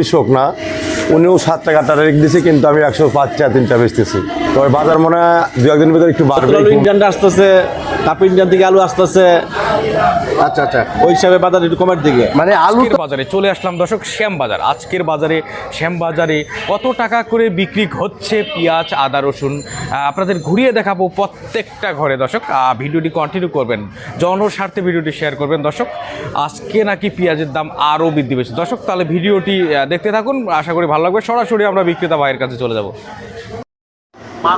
কৃষক না, উনিও সাত টাকা টাকা রেখে দিছে, কিন্তু আমি একশো পাঁচ টাকা তিনটা বেচতেছি। তবে বাজার মনে হয় দু একদিন ভিতরে একটু বাড়বে। আসতেছে কাপ ইন্ডিয়ান থেকে আলু আসতেছে। আচ্ছা আচ্ছা। ওই হিসাবে বাজার একটু কমের দিকে। মানে আলু বাজারে চলে আসলাম দর্শক শ্যাম বাজার। আজকের বাজারে শ্যাম বাজারে কত টাকা করে বিক্রি হচ্ছে? পেঁয়াজ আদা রসুন আপনাদের ঘুরিয়ে দেখাবো প্রত্যেকটা ঘরে দর্শক। ভিডিওটি কন্টিনিউ করবেন জনস্বার্থে ভিডিওটি শেয়ার করবেন দর্শক। আজকে নাকি পেঁয়াজের দাম আরও বৃদ্ধি পেয়েছে। দর্শক তাহলে ভিডিওটি দেখতে থাকুন। আশা করি ভালো লাগবে। সরাসরি আমরা বিক্রেতা ভাইয়ের কাছে চলে যাব।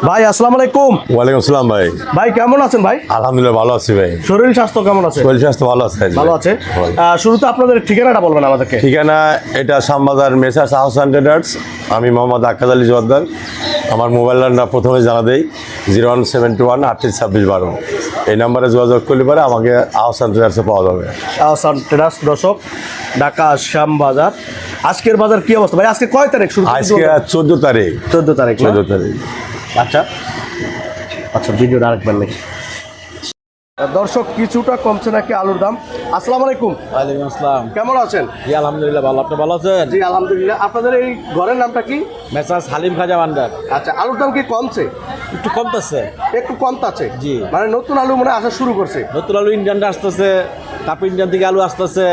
ভাই আসসালামু আলাইকুম। ওয়ালাইকুম আসসালাম ভাই। ভাই কেমন আছেন ভাই? আলহামদুলিল্লাহ ভালো আছি ভাই। শরীর স্বাস্থ্য কেমন আছে? শরীর স্বাস্থ্য ভালো আছে। ভালো আছে। শুরুতে আপনাদের ঠিকানাটা বলবেন আমাদেরকে। ঠিকানা এটা Shyambazar messrs house and traders আমি মোহাম্মদ আক্কাদ আলী জোয়াদ্দার। আমার মোবাইল নাম্বার প্রথমে জানা দেই zero one seven two one আটত্রিশ ছাব্বিশ বারো। এই নাম্বারে যোগাযোগ করলে পরে আমাকে অ্যান্ড ট্রেডার্সে পাওয়া যাবে। আহসান ট্রেডার্স দর্শক ঢাকা শ্যাম বাজার আজকের বাজার কি অবস্থা? ভাই আজকে কয় তারিখ? শুরু আজকে চোদ্দ তারিখ। চোদ্দ তারিখ? চোদ্দ তারিখ। আচ্ছা আচ্ছা ভিডিওটা আরেকবার নেই দর্শক কিছুটা কমছে নাকি আলুর দাম? আসসালামু আলাইকুম। ওয়ালাইকুম আসসালাম। কেমন আছেন? জি আলহামদুলিল্লাহ ভালো। আপনি ভালো আছেন? জি আলহামদুলিল্লাহ। আপনাদের এই ঘরের নামটা কি? মেসাজ হালিম খাজা ভান্ডার। আচ্ছা আলুর দাম কি কমছে? একটু কমতেছে। একটু কমতাছে? জি। মানে নতুন আলু মনে আসা শুরু করছে। নতুন আলু ইন্ডিয়ানটা আসতেছে কাপ ইন্ডিয়ান থেকে আলু আসতেছে।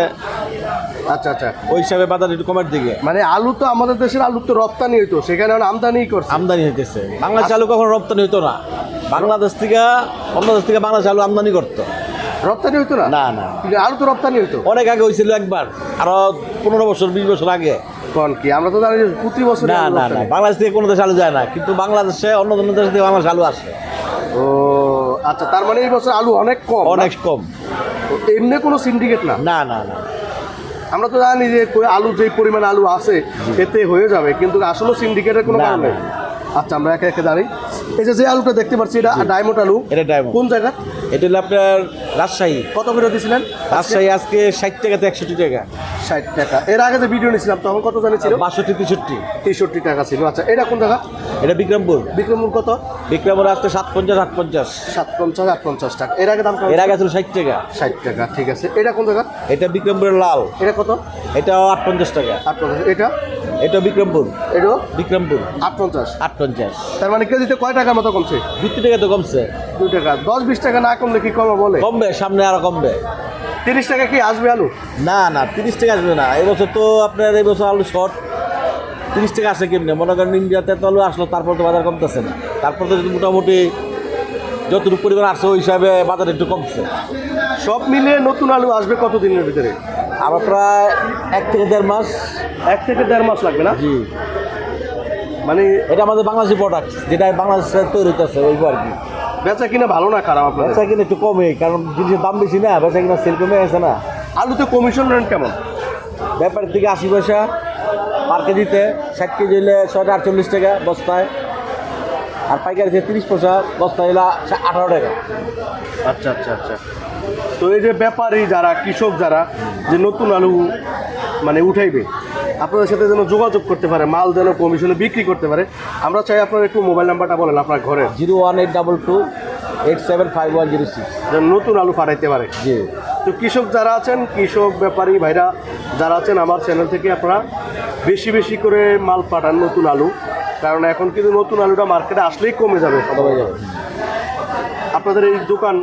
আচ্ছা আচ্ছা। ওই হিসাবে বাজার একটু কমের দিকে। মানে আলু তো আমাদের দেশের আলু তো রপ্তানি হইতো সেখানে আমদানি করছে। আমদানি হইতেছে। বাংলাদেশ আলু কখনো রপ্তানি হইতো না। বাংলাদেশ থেকে অন্য দেশ থেকে বাংলাদেশ আলু আমদানি করতো। রপ্তানি হইতো না? না না। কিন্তু আলু তো রপ্তানি হইতো। অনেক আগে হয়েছিল একবার আরও পনেরো বছর বিশ বছর আগে। কোন কি? আমরা তো জানি প্রতি বছর না না না। বাংলাদেশ থেকে কোনো দেশে আলু যায় না। কিন্তু বাংলাদেশে অন্য অন্য দেশ থেকে বাংলাদেশ আলু আসে। ও আচ্ছা। তার মানে এই বছর আলু অনেক কম অনেক কম? এমনি কোনো সিন্ডিকেট না? না না না। আমরা তো জানি যে আলু যেই পরিমাণ আলু আছে এতে হয়ে যাবে কিন্তু আসলে সিন্ডিকেটের কোনো কারণ নেই। আচ্ছা আমরা একে একে জানি। এই যে যে আলুটা দেখতে পাচ্ছি এটা ডায়মন্ড আলু। এটা diamond। কোন জায়গা? এটা হলো আপনার রাজশাহী। কত করে দিয়েছিলেন রাজশাহী আজকে ষাট টাকা থেকে একষট্টি টাকা। ষাট টাকা। এর আগে যে ভিডিও নিয়েছিলাম তখন কত জানি ছিল? বাষট্টি তেষট্টি। তেষট্টি টাকা ছিল। আচ্ছা এটা কোন জায়গা? এটা বিক্রমপুর? বিক্রমপুর কত? বিক্রমপুর আজকে সাত পঞ্চাশ আট পঞ্চাশ সাত পঞ্চাশ আট পঞ্চাশ টাকা। এর আগে দাম এর আগে ছিল ষাট টাকা। ষাট টাকা ঠিক আছে। এটা কোন জায়গা? এটা বিক্রমপুরের লাল। এটা কত? এটা আট পঞ্চাশ টাকা। আট পঞ্চাশ এটা? এটা বিক্রমপুর। এটাও? বিক্রমপুর। আট পঞ্চাশ আট পঞ্চাশ তার মানে কেজিতে কয় টাকার মতো কমছে? দুটি টাকা তো কমছে। দু টাকা। দশ বিশ টাকা না কমলে কি কমে বলে? কমবে সামনে আরও কমবে। তিরিশ টাকা কি আসবে আলু? না না তিরিশ টাকা আসবে না। এবছর তো আপনার এই বছর আলু শর্ট তিরিশ টাকা আসে কেমনে? মনে করেন ইন্ডিয়াতে তো আলু আসলো তারপর তো বাজার কমতেছে না। তারপর তো মোটামুটি যতটুকু পরিমাণ আসছে ওই হিসাবে বাজার একটু কমছে। সব মিলিয়ে নতুন আলু আসবে কত দিনের ভিতরে? আরও প্রায় এক থেকে দেড় মাস। এক থেকে দেড় মাস লাগবে না? জি। মানে এটা আমাদের বাংলাদেশি প্রোডাক্ট যেটা বাংলাদেশে তৈরি হতেছে ওই আর কি। বেচা কিনা ভালো না খারাপ আপনাদের? বেচা কিনা একটু কমে কারণ জিনিসের দাম বেশি না বেচা কিনা সেল কমে গেছে না। আলুতে কমিশন রেট কেমন? ব্যাপারের থেকে আশি পয়সা। পার কেজিতে ষাট কেজি হলে ছয়টা আটচল্লিশ টাকা বস্তায়। আর পাইকারিতে তিরিশ পয়সা বস্তায় হলে আঠারো টাকা। আচ্ছা আচ্ছা আচ্ছা। তো এই যে ব্যাপারী যারা কৃষক যারা যে নতুন আলু মানে উঠাইবে আপনাদের সাথে যেন যোগাযোগ করতে পারে মাল যেন কমিশনে বিক্রি করতে পারে আমরা চাই আপনার একটু মোবাইল নাম্বারটা বলেন আপনার ঘরে zero one eight double two eight seven five one zero six. যেন নতুন আলু পাঠাইতে পারে। জি। তো কৃষক যারা আছেন কৃষক ব্যাপারী ভাইরা যারা আছেন আমার চ্যানেল থেকে আপনারা বেশি বেশি করে মাল পাঠান নতুন আলু। কারণ এখন কিন্তু নতুন আলুটা মার্কেটে আসলেই কমে যাবে। সবাই যাবে। আপনাদের এই দোকান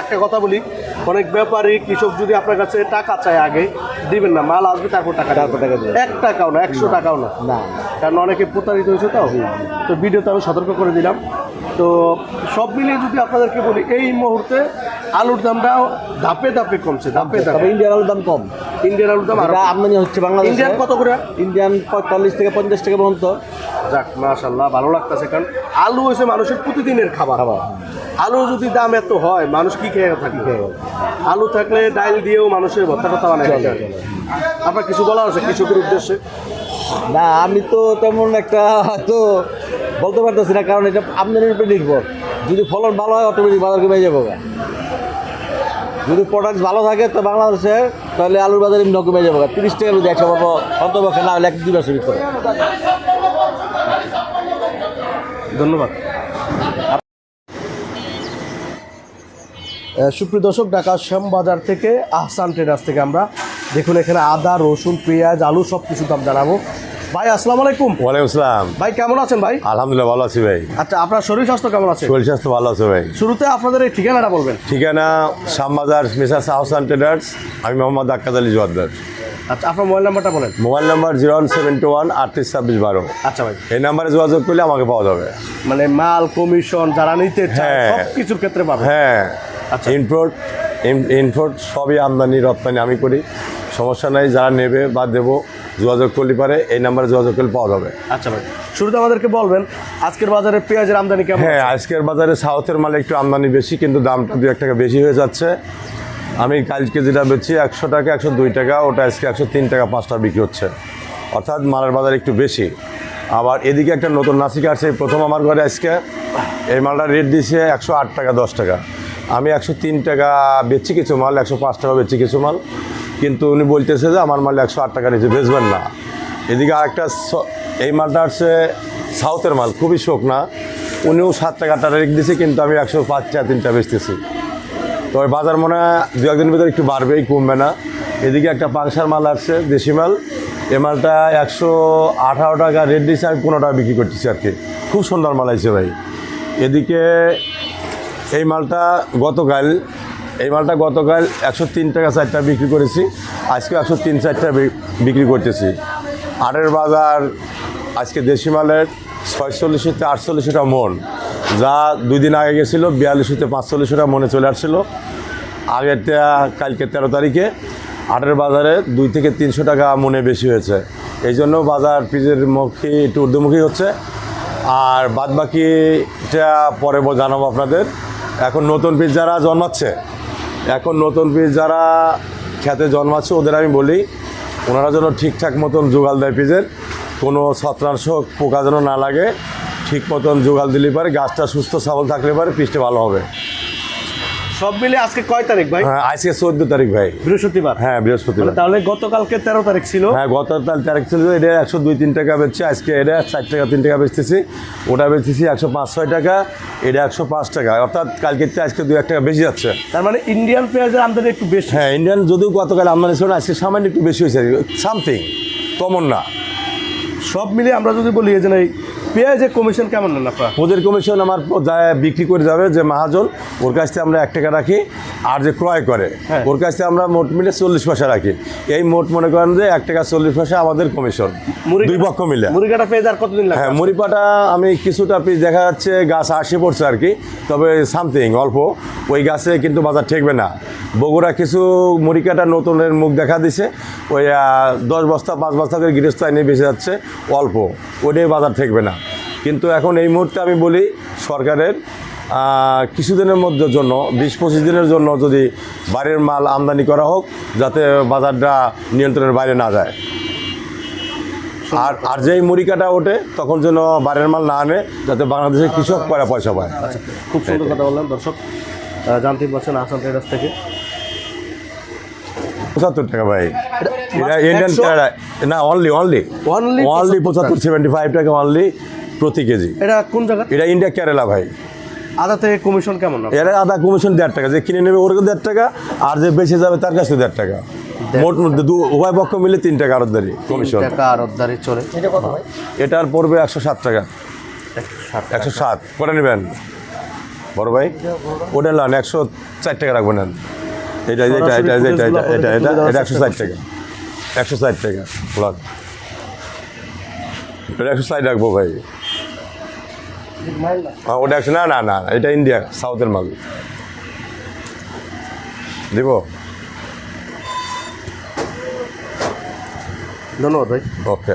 একটা কথা বলি অনেক ব্যাপারী কৃষক যদি আপনার কাছে টাকা চায় আগে দিবেন না মাল আসবে তারপর টাকা তারপর টাকা দিবেন। এক টাকাও না একশো টাকাও না। না। কারণ অনেকে প্রতারিত হয়েছে তো। তো ভিডিওতে আমি সতর্ক করে দিলাম। তো সব মিলিয়ে যদি আপনাদেরকে বলি এই মুহূর্তে আলুর দামটা ধাপে ধাপে কমছে ধাপে ধাপে। ইন্ডিয়ান আলুর দাম কম। ইন্ডিয়ান আলুর দাম আরও আমদানি হচ্ছে বাংলাদেশে। ইন্ডিয়ান কত করে? ইন্ডিয়ান পঁয়তাল্লিশ থেকে পঞ্চাশ টাকা পর্যন্ত। যাক মাশাল্লাহ ভালো লাগতেছে কারণ আলু হয়েছে মানুষের প্রতিদিনের খাবার। খাবার। আলু যদি দাম এত হয় মানুষ কি খেয়ে থাকবে? আলু থাকলে ডাইল দিয়েও মানুষের ভর্তা টর্তা বানায় আপনার কিছু বলার আছে কৃষকের উদ্দেশ্যে? না আমি তো তেমন একটা হয়তো বলতে পারতেছি না কারণ এটা আমদানির উপরে নির্ভর। যদি ফলন ভালো হয় অটোমেটিক বাজার কমে যাব। যদি প্রোডাক্ট ভালো থাকে তো বাংলাদেশে, তাহলে আলুর বাজার এমনি কমে যাব। তিরিশ টাকা যদি একশো পাবো অন্তপক্ষে না হলে এক দুই মাসের ভিতরে। ধন্যবাদ। সুপ্রিয় দর্শক, ঢাকা শ্যামবাজার থেকে আহসান ট্রেডার্স থেকে আমরা দেখুন এখানে আদা, রসুন, পেঁয়াজ, আলু সব কিছু দাম জানাব। ভাই আসসালামু আলাইকুম। ওয়ালাইকুম আসসালাম ভাই কেমন আছেন ভাই? আলহামদুলিল্লাহ ভালো আছি ভাই। আচ্ছা আপনার শরীর স্বাস্থ্য কেমন আছে? শরীর স্বাস্থ্য ভালো আছে ভাই। শুরুতে আপনাদের এই ঠিকানাটা বলবেন। ঠিকানা Shyambazar messrs house and traders. আমি মোহাম্মদ আক্কাদ আলী জোয়াদ্দার। আচ্ছা আপনার মোবাইল নাম্বারটা বলেন। Mobile number zero one seven two one আটত্রিশ ছাব্বিশ বারো। আচ্ছা ভাই। এই নাম্বারে যোগাযোগ করলে আমাকে পাওয়া যাবে। মানে মাল কমিশন যারা নিতে চায় হ্যাঁ। সব কিছুর ক্ষেত্রে পাবেন। হ্যাঁ। আচ্ছা। ইম্পোর্ট ইম্পোর্ট সবই আমদানি রপ্তানি আমি করি। সমস্যা নাই যারা নেবে বা দেবো যোগাযোগ করলে পারে এই নাম্বারে যোগাযোগ করলে পাওয়া যাবে। আচ্ছা ভাই শুরুতে আমাদেরকে বলবেন আজকের বাজারে পেঁয়াজের আমদানি কেমন হ্যাঁ আজকের বাজারে সাউথের মাল একটু আমদানি বেশি কিন্তু দামটা দু এক টাকা বেশি হয়ে যাচ্ছে। আমি কালকে যেটা বেচি একশো টাকা একশো দুই টাকা ওটা আজকে একশো তিন টাকা পাঁচটা বিক্রি হচ্ছে। অর্থাৎ মালের বাজার একটু বেশি। আবার এদিকে একটা নতুন নাসিকা আছে প্রথম আমার ঘরে আজকে এই মালটা রেট দিয়েছে একশো আট টাকা দশ টাকা। আমি একশো তিন টাকা বেচছি কিছু মাল একশো পাঁচ টাকা বেচছি কিছু মাল। কিন্তু উনি বলতেছে যে আমার মাল একশো আট টাকা নিচে বেচবেন না। এদিকে আরেকটা এই মালটা হচ্ছে সাউথের মাল, খুবই শোক না। উনিও সাত টাকা টাকা রেখে দিয়েছে কিন্তু আমি একশো পাঁচ টাকা তিনটা বেচতেছি। তো ওই বাজার মনে হয় দু একদিনের ভিতরে একটু বাড়বেই, কমবে না। এদিকে একটা পাংসার মাল আসছে, দেশি মাল। এ মালটা একশো আঠারো টাকা রেট দিয়েছে আমি পনেরো টাকা বিক্রি করতেছি আর কি। খুব সুন্দর মাল আছে ভাই। এদিকে এই মালটা গতকাল এই মালটা গতকাল একশো তিন টাকা চারটা বিক্রি করেছি আজকে একশো তিন চারটা বিক্রি করতেছি। আটের বাজার আজকে দেশি মালের ছয়চল্লিশ হতে আটচল্লিশ টাকা মন। যা দুই দিন আগে গেছিল, বিয়াল্লিশ হতে পাঁচচল্লিশ টাকা মনে চলে আসছিল। আগেরটা, কালকে তেরো তারিখে আটের বাজারে দুই থেকে তিনশো টাকা মনে বেশি হয়েছে। এই জন্য বাজার পিজের মুখী একটু ঊর্ধ্বমুখী হচ্ছে। আর বাদ বাকিটা পরে জানাব আপনাদের। এখন নতুন পিস যারা জন্মাচ্ছে এখন নতুন পিস যারা খেতে জন্মাচ্ছে, ওদের আমি বলি, ওনারা যেন ঠিকঠাক মতন যোগাল দেয় পিজের কোনো ছত্রাংশ পোকা যেন না লাগে, ঠিক মতন যোগাল দিলে পারে, গাছটা সুস্থ, সবল থাকলে পারে, পিসটা ভালো হবে। সব মিলে আজকে কয় তারিখ ভাই? হ্যাঁ আজকে চোদ্দ তারিখ ভাই। বৃহস্পতিবার? হ্যাঁ বৃহস্পতিবার। মানে তাহলে গতকালকে তেরো তারিখ ছিল। হ্যাঁ গতকাল তারিখ ছিল এটা একশো দুই তিন টাকা বেচছে আজকে এটা চার টাকা তিন টাকা বেচতেছি ওটা বেচতেছি একশো পাঁচ ছয় টাকা এটা একশো পাঁচ টাকা। অর্থাৎ কালকে আজকে দু এক টাকা বেশি যাচ্ছে। তার মানে ইন্ডিয়ান পেঁয়াজের আমদানি একটু বেশি। হ্যাঁ ইন্ডিয়ান যদিও গতকাল আমদানি ছিল না, আজকে সামান্য একটু বেশি হয়েছে। সামথিং কমন না। সব মিলে আমরা যদি বলি যে পেঁয়াজের কমিশন কেমন নেন আপনারা? ওদের কমিশন আমার যা বিক্রি করে যাবে যে মাহাজন ওর কাছ থেকে আমরা এক টাকা রাখি আর যে ক্রয় করে হ্যাঁ। ওর কাছ থেকে আমরা মোট মিলে চল্লিশ পয়সা রাখি। এই মোট মনে করেন যে এক টাকা চল্লিশ পয়সা আমাদের কমিশন দুই পক্ষ মিলে। মুড়িকাটা পেঁয়াজ আর কতদিন হ্যাঁ মুড়িপাটা আমি কিছুটা পিস দেখা যাচ্ছে গাছ আসে পড়ছে আর কি তবে সামথিং অল্প। ওই গাছে কিন্তু বাজার ঠেকবে না। বগুড়া কিছু মুড়িকাটা নতুনের মুখ দেখা দিছে ওই দশ বস্তা পাঁচ বস্তা করে গৃহস্থ নিয়ে বেঁচে যাচ্ছে অল্প। ওইটাই বাজার ঠেকবে না। কিন্তু এখন এই মুহূর্তে আমি বলি সরকারের কিছুদিনের মধ্যে জন্য বিশ পঁচিশ দিনের জন্য যদি বাইরের মাল আমদানি করা হোক যাতে বাজারটা নিয়ন্ত্রণের বাইরে না যায়। আর আর যেই মুড়িকাটা ওঠে তখন যেন বাইরের মাল না আনে যাতে বাংলাদেশের কৃষক পয়সা পয়সা পায়। খুব সুন্দর কথা বললাম দর্শক জানতে পারছেন আসাম ট্রেডার্স থেকে। পঁচাত্তর টাকা ভাই। এটা ইন্ডিয়ান না অনলি অনলি Only অনলি পঁচাত্তর। সেভেন্টি ফাইভ টাকা অনলি প্রতি কেজি। এটা কোন জায়গা? এটা ইন্ডিয়া কেরালা ভাই। আদা থেকে কমিশন কেমন এর আধা কমিশন দেড় টাকা যে কিনে নেবে ওর দেড় টাকা আর যে বেঁচে যাবে তার কাছে দেড় টাকা। মোট দু উভয় পক্ষ মিলে তিন টাকা আরদারি কমিশন টাকা আর চলে। এটার পড়বে একশো সাত টাকা। একশো সাত করে নেবেন? বড় ভাই? ওটা নেন একশো চার টাকা রাখবেন নেন। এটা এটা এটা এটা এটা এটা এটা এটা এটা একশো ষাট টাকা। একশো ষাট টাকা লাগ এটা একশো ষাট রাখব ভাই। হ্যাঁ ওটা একশো না না না এটা ইন্ডিয়া সাউথের মাল। দিব? ধন্যবাদ ভাই। ওকে